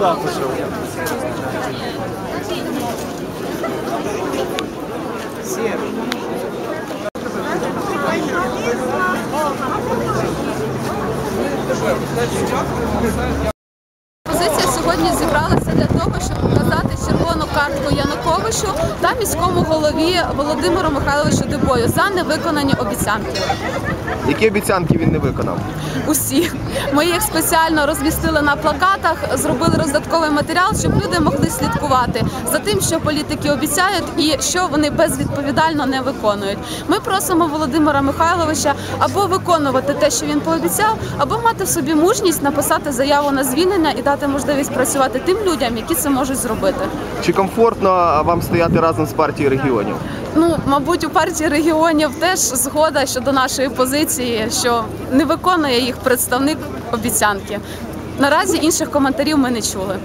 сюди пішов. Позиція сьогодні зібралася для того, щоб показати червону картку Януковичу та міському голові Володимиру Михайловичу Дебою за невиконані обіцянки. Які обіцянки він не виконав? Усі ми їх спеціально розмістили на плакатах, зробили роздатковий матеріал, щоб люди могли слідкувати за тим, що політики обіцяють і що вони безвідповідально не виконують. Ми просимо Володимира Михайловича або виконувати те, що він пообіцяв, або мати в собі мужність написати заяву на звільнення і дати можливість працювати тим людям, які це можуть зробити. Комфортно вам стояти разом з партією регіонів? Ну, мабуть, у партії регіонів теж згода щодо нашої позиції, що не виконує їх представник обіцянки. Наразі інших коментарів ми не чули.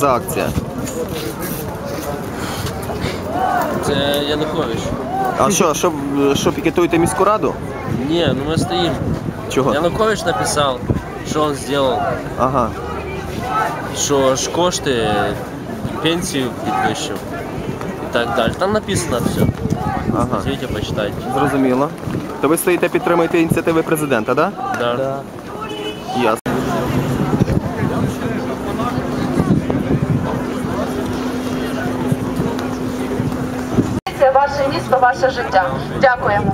За акція. Це Янукович. А що, що, що пікетуєте міську раду? Не, ну мы стоим. Чого? Янукович написал, что он сделал, Ага. що ж кошти, пенсію підвищив і так далі. Там написано все. Ага. Візьміть, почитайте. Зрозуміло. То ви стоїте підтримуєте ініціативи президента, так? Да. Да? Ясно. Це ваше місто, ваше життя. Дякуємо.